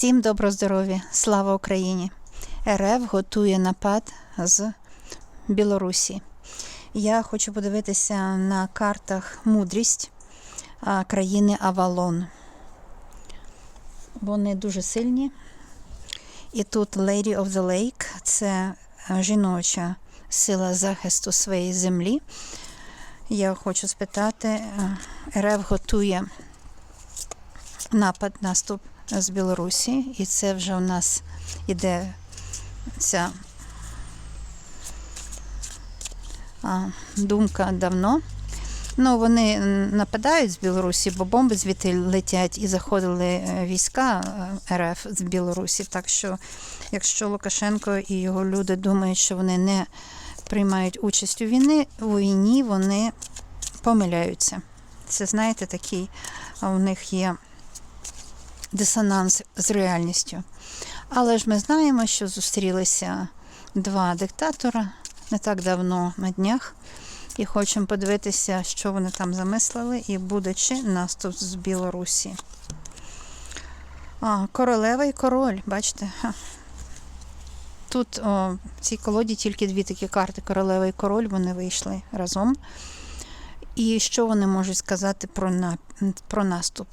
Всім добро здоров'я, слава Україні! РФ готує напад з Білорусі. Я хочу подивитися на картах мудрість країни Авалон. Вони дуже сильні. І тут Lady of the Lake це жіноча сила захисту своєї землі. Я хочу спитати, е, РФ готує напад, наступ з Білорусі, і це вже у нас іде ця думка давно. Ну, вони нападають з Білорусі, бо бомби звідти летять і заходили е, війська е, РФ з Білорусі. Так що, якщо Лукашенко і його люди думають, що вони не приймають участь у війні, у війні вони помиляються. Це, знаєте, такий у них є дисонанс з реальністю. Але ж ми знаємо, що зустрілися два диктатора не так давно на днях, і хочемо подивитися, що вони там замислили, і буде чи наступ з Білорусі. А, королева і король, бачите? Тут о, в цій колоді тільки дві такі карти королева і король, вони вийшли разом. І що вони можуть сказати про, на, про наступ?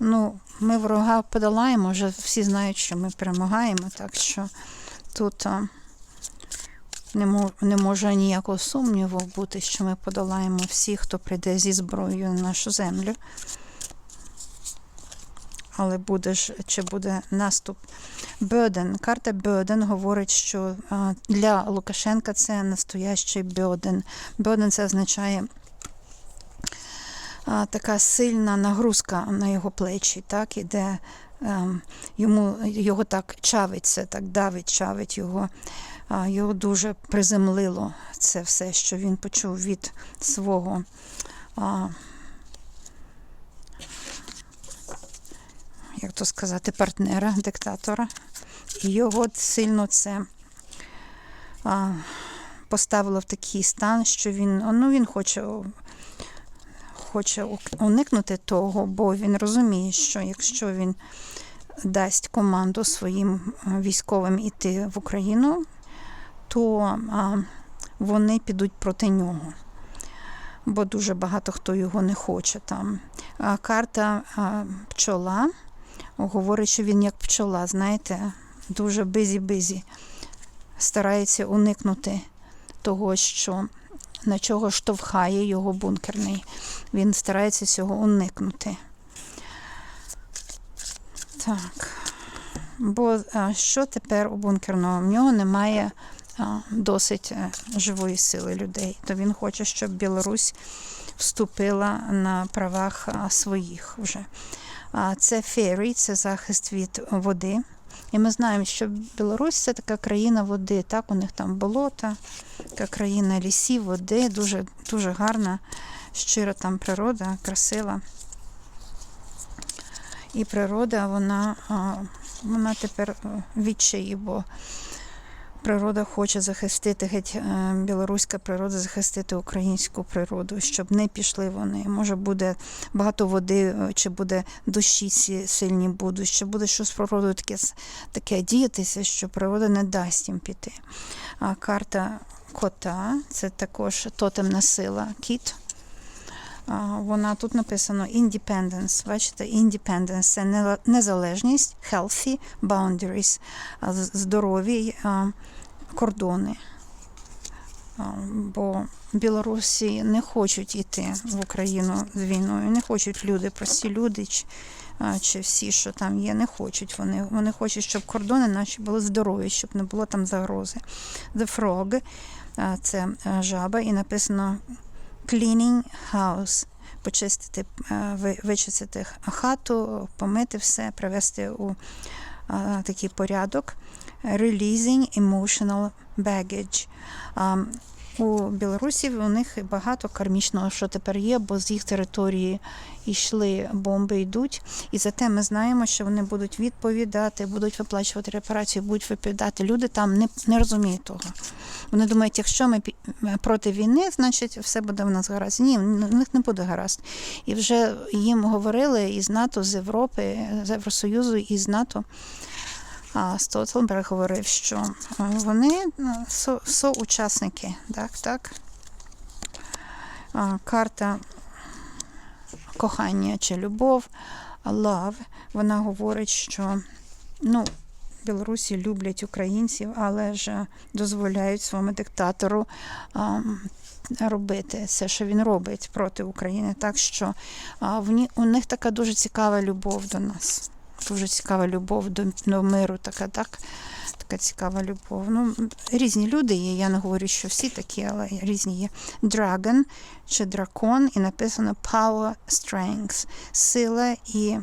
Ну, ми ворога подолаємо, вже всі знають, що ми перемагаємо, так що тут не, мо, не може ніякого сумніву бути, що ми подолаємо всіх, хто прийде зі зброєю на нашу землю. Але буде ж чи буде наступ. Бьоден. Карта Бьоден говорить, що для Лукашенка це настоящий Бьоден. Бьоден це означає така сильна нагрузка на його плечі, так, іде ем, йому його так чавиться, так давить, чавить його. Його дуже приземлило це все, що він почув від свого. Як то сказати, партнера, диктатора. І його сильно це поставило в такий стан, що він, ну, він хоче хоче уникнути того, бо він розуміє, що якщо він дасть команду своїм військовим іти в Україну, то вони підуть проти нього. Бо дуже багато хто його не хоче там. Карта пчола говорить, що він як пчола, знаєте, дуже бизі-бизі, старається уникнути того, що на чого штовхає його бункерний. Він старається цього уникнути. Так. Бо а, що тепер у бункерного? В нього немає а, досить а, живої сили людей. То він хоче, щоб Білорусь вступила на правах своїх вже. Це фері, це захист від води. І ми знаємо, що Білорусь це така країна води. Так, у них там болота, така країна лісів, води, дуже дуже гарна, щира там природа, красива. І природа, вона вона тепер відчаї, бо природа хоче захистити, геть е, білоруська природа захистити українську природу, щоб не пішли вони. Може буде багато води, е, чи буде дощі сильні будуть, чи буде щось з природою таке таке діятися, що природа не дасть їм піти. А карта кота це також тотемна сила, кіт. Вона тут написано independence. Бачите, independence – це незалежність, healthy boundaries, здорові кордони. Бо Білорусі не хочуть йти в Україну з війною, не хочуть люди, прості люди чи, чи всі, що там є, не хочуть. Вони Вони хочуть, щоб кордони наші були здорові, щоб не було там загрози. The Frog – це жаба, і написано cleaning house. Почистити, вичистити хату, помити все, привести у а, такий порядок. Releasing emotional baggage. А, у Білорусі у них багато кармічного, що тепер є, бо з їх території йшли бомби, йдуть. І зате ми знаємо, що вони будуть відповідати, будуть виплачувати репарації, будуть відповідати. Люди там не, не розуміють того. Вони думають, якщо ми пі- проти війни, значить все буде в нас гаразд. Ні, в них не буде гаразд. І вже їм говорили із НАТО, з Європи, з Євросоюзу і з НАТО. А Столтенберг говорив, що е, вони ну, со, соучасники. Так, так. Карта кохання чи любов, love, вона говорить, що ну, Білорусі люблять українців, але ж дозволяють своєму диктатору а, робити все, що він робить проти України. Так що а, в у них така дуже цікава любов до нас. Дуже цікава любов до, до миру, така, так? Така цікава любов. Ну, різні люди є. Я не говорю, що всі такі, але різні є. Dragon чи дракон, і написано Power Strength. Сила і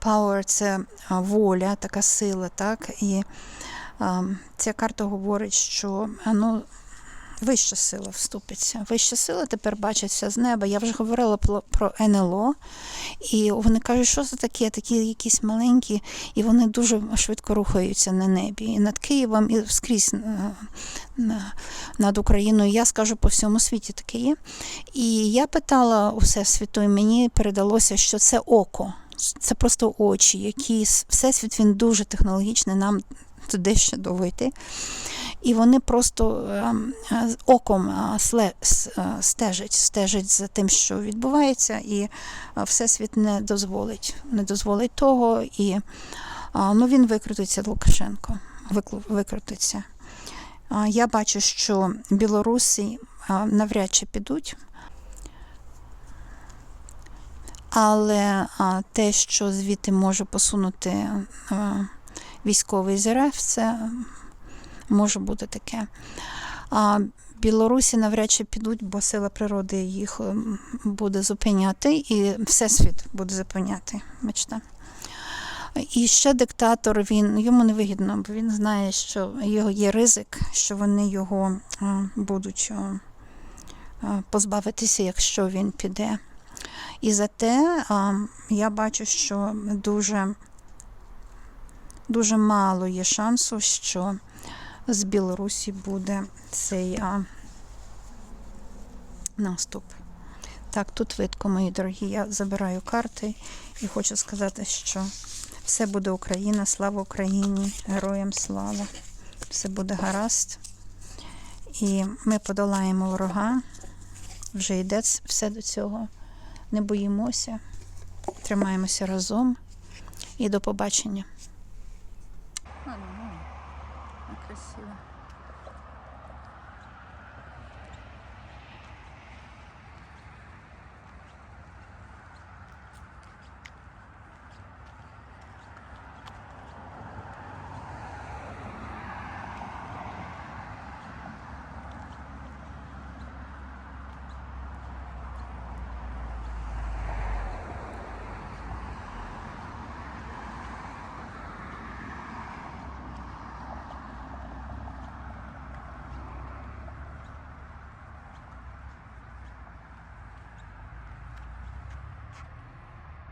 power це воля, така сила, так? І а, ця карта говорить, що ну, вища сила вступиться. Вища сила тепер бачиться з неба. Я вже говорила про, НЛО, і вони кажуть, що це таке, такі якісь маленькі, і вони дуже швидко рухаються на небі. І над Києвом, і скрізь е, на- над Україною. Я скажу по всьому світі таке є. І я питала у Всесвіту, і мені передалося, що це око. Це просто очі, які всесвіт він дуже технологічний, нам туди ще довго йти. І вони просто ем, е, оком е, е, стежать, стежать за тим, що відбувається, і всесвіт не дозволить, не дозволить того. І ну, він викрутиться Лукашенко, викрутиться. Я бачу, що білоруси навряд чи підуть. Але те, що звідти може посунути військовий з це може бути таке. А Білорусі навряд чи підуть, бо сила природи їх ем, буде зупиняти, і всесвіт буде зупиняти. Бачите. І ще диктатор, він йому не вигідно, бо він знає, що його є ризик, що вони його будуть а, а, позбавитися, якщо він піде. І зате а, я бачу, що дуже, дуже мало є шансу, що з Білорусі буде цей а, наступ. Так, тут видко, мої дорогі. Я забираю карти і хочу сказати, що все буде Україна, слава Україні, героям слава. Все буде гаразд. І ми подолаємо ворога. Вже йде все до цього. Не боїмося, тримаємося разом і до побачення. 行了。